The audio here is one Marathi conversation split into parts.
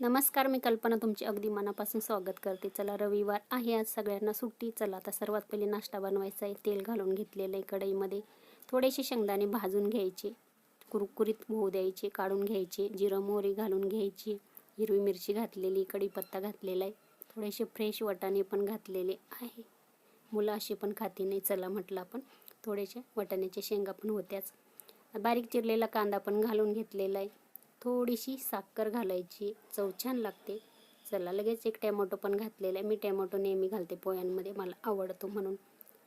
नमस्कार मी कल्पना तुमची अगदी मनापासून स्वागत करते. चला रविवार आहे. आज सगळ्यांना सुट्टी. चला आता सर्वात पहिले नाश्ता बनवायचा आहे. तेल घालून घेतलेलं आहे कढईमध्ये. थोडेसे शेंगदाणे भाजून घ्यायचे. कुरकुरीत होऊ द्यायचे काढून घ्यायचे. जिरं मोहरी घालून घ्यायची. हिरवी मिरची घातलेली कढीपत्ता घातलेला आहे. थोडेसे फ्रेश वटाणे पण घातलेले आहे. मुलं असे पण खाती नाही. चला म्हटलं आपण थोडेसे वाटाण्याच्या शेंगा पण होत्याच. बारीक चिरलेला कांदा पण घालून घेतलेला आहे. थोडीशी साखर घालायची चव छान लागते. चला लगेच एक टॅमॅटो पण घातलेला आहे. मी टॅमॅटो नेहमी घालते पोह्यांमध्ये मला आवडतो म्हणून.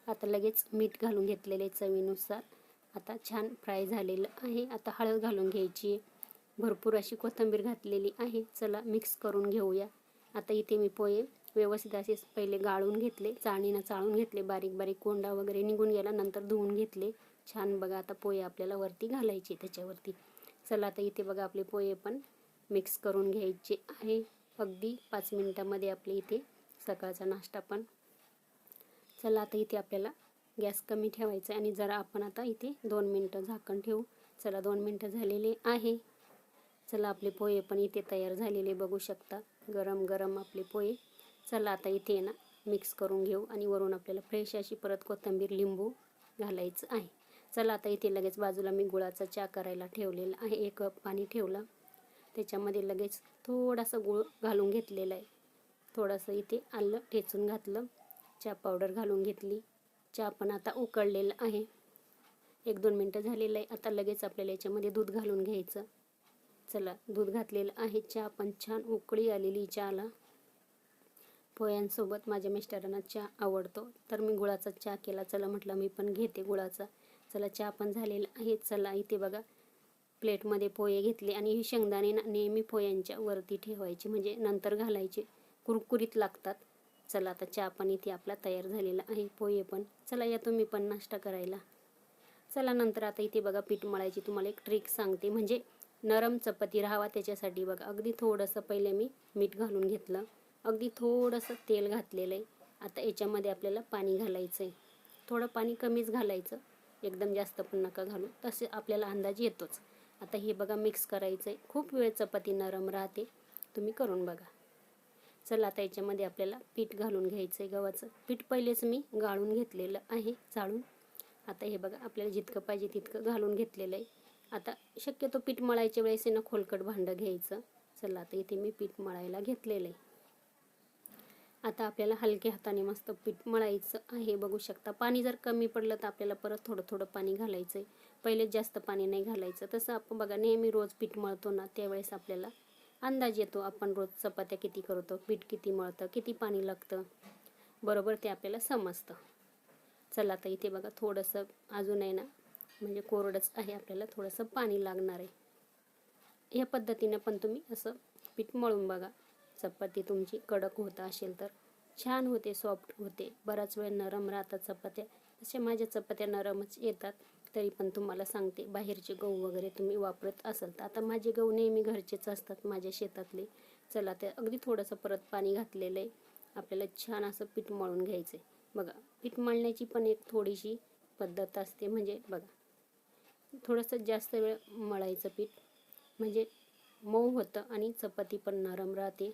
आता लगेच मीठ घालून घेतलेले चवीनुसार. आता छान फ्राय झालेलं आहे. आता हळद घालून घ्यायची. भरपूर अशी कोथिंबीर घातलेली आहे. चला मिक्स करून घेऊया. आता इथे मी पोहे व्यवस्थित असे पहिले गाळून घेतले. चाळणीनं चाळून घेतले. बारीक बारीक कोंडा वगैरे निघून गेला. नंतर धुवून घेतले. छान बघा आता पोहे आपल्याला वरती घालायचे त्याच्यावरती. चला आता इथे बघा आपले पोहे पण मिक्स करून घ्यायचे आहे. अगदी पाच मिनटामध्ये आपले इथे सकाळचा नाश्ता पण. चला आता इथे आपल्याला गॅस कमी ठेवायचा आहे आणि जरा आपण आता इथे दोन मिनटं झाकण ठेवू. चला दोन मिनटं झालेले आहे. चला आपले पोहे पण इथे तयार झालेले बघू शकता. गरम गरम आपले पोहे. चला आता इथे ना मिक्स करून घेऊ आणि वरून आपल्याला फ्रेश अशी परत कोथिंबीर लिंबू घालायचं आहे. चला आता इथे लगेच बाजूला मी गुळाचा चहा करायला ठेवलेला आहे एक कप पाणी ठेवलं. त्याच्यामध्ये लगेच थोडासा गुळ घालून घेतलेला आहे. थोडंसं इथे आलं ठेचून घातलं. चहा पावडर घालून घेतली. चहा पण आता उकळलेला आहे. एक दोन मिनटं झालेलं आहे. आता लगेच आपल्याला याच्यामध्ये दूध घालून घ्यायचं. चला दूध घातलेलं आहे. चहा पण छान उकळी आलेली चहाला. पोह्यांसोबत माझ्या मिस्टरांना चहा आवडतो. तर मी गुळाचा चहा केला. चला म्हटलं मी पण घेते गुळाचा. चला चहा पण झालेला आहे. चला इथे बघा. प्लेटमध्ये पोहे घेतले आणि हे शेंगदाणे ना नेहमी पोह्यांच्या वरती ठेवायचे म्हणजे नंतर घालायचे. कुरकुरीत लागतात. चला आता चहा पण इथे आपला तयार झालेला आहे. पोहे पण. चला या तुम्ही पण नाश्ता करायला. चला नंतर आता इथे बघा पीठ मळायची. तुम्हाला एक ट्रिक सांगते. म्हणजे नरम चपाती राहावा त्याच्यासाठी बघा. अगदी थोडंसं पहिले मी मीठ घालून घेतलं. अगदी थोडंसं तेल घातलेलं आहे. आता याच्यामध्ये आपल्याला पाणी घालायचं आहे. थोडं पाणी कमीच घालायचं. एकदम जास्त पण नका घालू. तसे आपल्याला अंदाज येतोच. आता हे बघा मिक्स करायचं आहे खूप वेळ चपाती नरम राहते. तुम्ही करून बघा. चला आता याच्यामध्ये आपल्याला पीठ घालून घ्यायचं आहे गव्हाचं. पीठ पहिलेच मी गाळून घेतलेलं आहे चाळून. आता हे बघा आपल्याला जितकं पाहिजे तितकं घालून घेतलेलं आहे. आता शक्यतो पीठ मळायच्या वेळेस आहे ना खोलकट भांडं घ्यायचं. चला आता इथे मी पीठ मळायला घेतलेलं आहे. आता आपल्याला हलक्या हाताने मस्त पीठ मळायचं आहे. बघू शकता. पाणी जर कमी पडलं तर आपल्याला परत थोडं थोडं पाणी घालायचं आहे पहिले जास्त पाणी नाही घालायचं. तसं आपण बघा नेहमी रोज पीठ मळतो ना त्यावेळेस आपल्याला अंदाज येतो आपण रोज चपात्या किती करतो पीठ किती मळतं किती पाणी लागतं. बरोबर ते आपल्याला समजतं. चला आता इथे बघा थोडंसं अजून आहे ना म्हणजे कोरडंच आहे आपल्याला थोडंसं पाणी लागणार आहे. या पद्धतीनं पण तुम्ही असं पीठ मळून बघा. चपाती तुमची कडक होत असेल तर छान होते सॉफ्ट होते. बराच वेळ नरम राहतात चपात्या. तसे माझ्या चपात्या नरमच येतात तरी पण तुम्हाला सांगते बाहेरचे गहू वगैरे तुम्ही वापरत असाल तर. आता माझे गहू नेहमी घरचेच असतात माझ्या शेतातले. चला ते अगदी थोडंसं परत पाणी घातलेलं आहे. आपल्याला छान असं पीठ मळून घ्यायचं आहे. बघा पीठ मळण्याची पण एक थोडीशी पद्धत असते. म्हणजे बघा थोडंसं जास्त वेळ मळायचं पीठ. म्हणजे मऊ होतं आणि चपाती पण नरम राहते.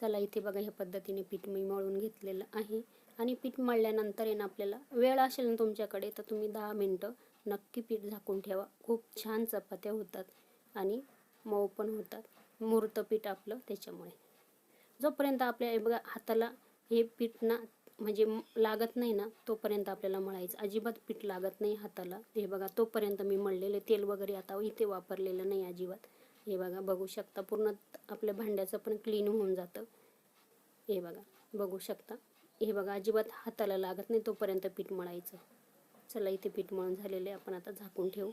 चला इथे बघा ह्या पद्धतीने पीठ मी मळून घेतलेलं आहे. आणि पीठ मळल्यानंतर आहे ना आपल्याला वेळ असेल ना तुमच्याकडे तर तुम्ही दहा मिनटं नक्की पीठ झाकून ठेवा. खूप छान चपात्या होतात आणि मऊ पण होतात. मुरतं पीठ आपलं त्याच्यामुळे. जोपर्यंत आपल्या हे बघा हाताला हे पीठ ना म्हणजे लागत नाही ना तोपर्यंत आपल्याला मळायचं. अजिबात पीठ लागत नाही हाताला. हे बघा तोपर्यंत मी मळलेलं तेल वगैरे आता इथे वापरलेलं नाही अजिबात. हे बघा बघू शकता पूर्ण आपल्या भांड्याचं पण क्लीन होऊन जातं. हे बघा बघू शकता. हे बघा अजिबात हाताला लागत नाही तोपर्यंत पीठ मळायचं. चला इथे पीठ मळून झालेलं आहे. आपण आता झाकून ठेवू.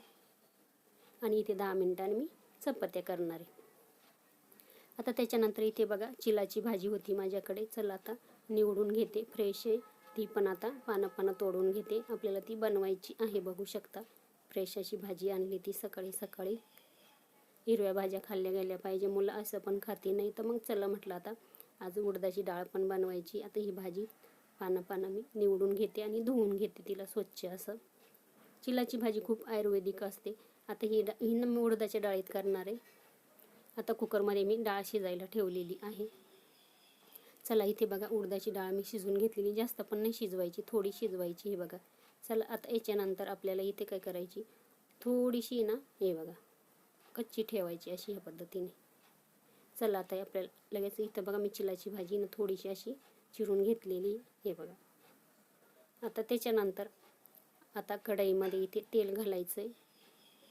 आणि इथे दहा मिनटांनी मी चपात्या करणार आहे. आता त्याच्यानंतर इथे बघा चिलाची भाजी होती माझ्याकडे. चला आता निवडून घेते. फ्रेश आहे. ती पण आता पानं पानं तोडून घेते. आपल्याला ती बनवायची आहे बघू शकता. फ्रेश अशी भाजी आणली ती सकाळी सकाळी. हिरव्या भाज्या खाल्ल्या गेल्या पाहिजे. मुलं असं पण खाती नाही. तर मग चला म्हटलं आता आज उडदाची डाळ पण बनवायची. आता ही भाजी पानं पानं मी निवडून घेते आणि धुवून घेते तिला स्वच्छ असं. चिलाची भाजी खूप आयुर्वेदिक असते. आता ही डा ही मी उडदाच्या डाळीत करणार आहे. आता कुकरमध्ये मी डाळ शिजायला ठेवलेली आहे. चला इथे बघा उडदाची डाळ मी शिजवून घेतलेली. जास्त पण नाही शिजवायची थोडी शिजवायची हे बघा. चला आता याच्यानंतर आपल्याला इथे काय करायची? थोडीशी ना हे बघा. कच्ची ठेवायची अशी ह्या पद्धतीने. चला आता आपल्याला लगेच इथं बघा मी चिलाची भाजी ना थोडीशी अशी चिरून घेतलेली हे बघा. आता त्याच्यानंतर आता कढईमध्ये इथे तेल घालायचं आहे.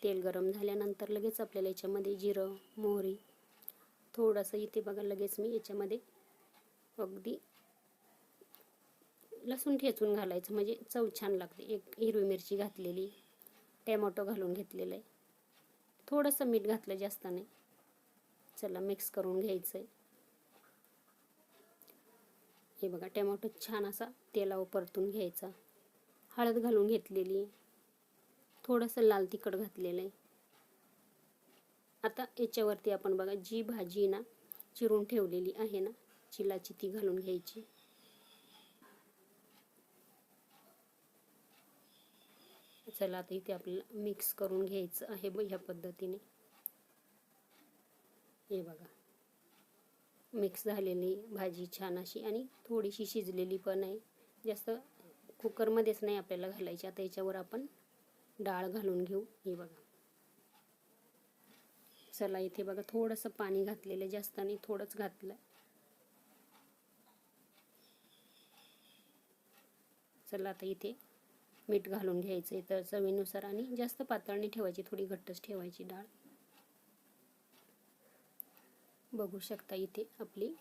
तेल गरम झाल्यानंतर लगेच आपल्याला याच्यामध्ये जिरं मोहरी थोडंसं इथे बघा लगेच मी याच्यामध्ये अगदी लसूण ठेचून घालायचं म्हणजे चव छान लागते. एक हिरवी मिरची घातलेली टॅमॅटो घालून घेतलेलं आहे. थोडंसं मीठ घातलं जास्त नाही. चला मिक्स करून घ्यायचं आहे हे बघा टॅमॅटो छान असा तेलावर परतून घ्यायचा. हळद घालून घेतलेली. थोडंसं लाल तिखट घातलेलं आहे. आता याच्यावरती आपण बघा जी भाजी ना चिरून ठेवलेली आहे ना चिलाची ती घालून घ्यायची. चला आता इथे आपल्याला मिक्स करून घ्यायचं आहे ब ह्या पद्धतीने. हे बघा. मिक्स झालेली भाजी छान अशी आणि थोडीशी शिजलेली पण आहे. जास्त कुकरमध्येच नाही आपल्याला घालायची. आता याच्यावर आपण डाळ घालून घेऊ. हे बघा. चला इथे बघा थोडंसं पाणी घातलेलं जास्त नाही थोडंच घातलं. चला आता इथे मीठ घालून घ्यायचं आहे तर चवीनुसार आणि जास्त पातळ नाही ठेवायची थोडी घट्टच ठेवायची डाळ. बघू शकता इथे आपली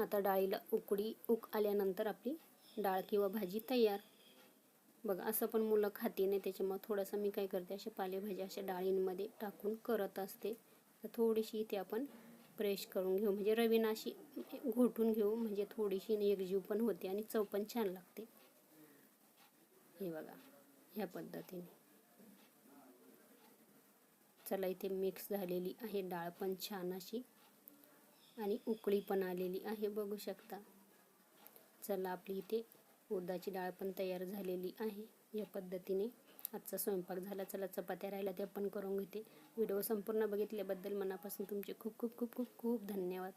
आता डाळीला उकडी उक आल्यानंतर आपली डाळ किंवा भाजी तयार. बघा असं पण मुलं खाते नाही त्याच्यामुळे थोडंसं मी काय करते अशा पालेभाज्या अशा डाळींमध्ये टाकून करत असते. तर थोडीशी इथे आपण प्रेश करून घेऊ. म्हणजे रवीना अशी घोटून घेऊ म्हणजे थोडीशी एकजीव पण होते आणि चव पण छान लागते. हे बघा ह्या पद्धतीने. चला इथे मिक्स झालेली आहे डाळ पण छान अशी. आणि उकळी पण आलेली आहे बघू शकता. चला आपली इथे उडदाची डाळ पण तयार झालेली आहे. या पद्धतीने आजचा स्वयंपाक झाला. चला चपात्या राहिल्या त्या पण करून घेते. व्हिडिओ संपूर्ण बघितल्याबद्दल मनापासून तुमचे खूप खूप खूप खूप खूप धन्यवाद.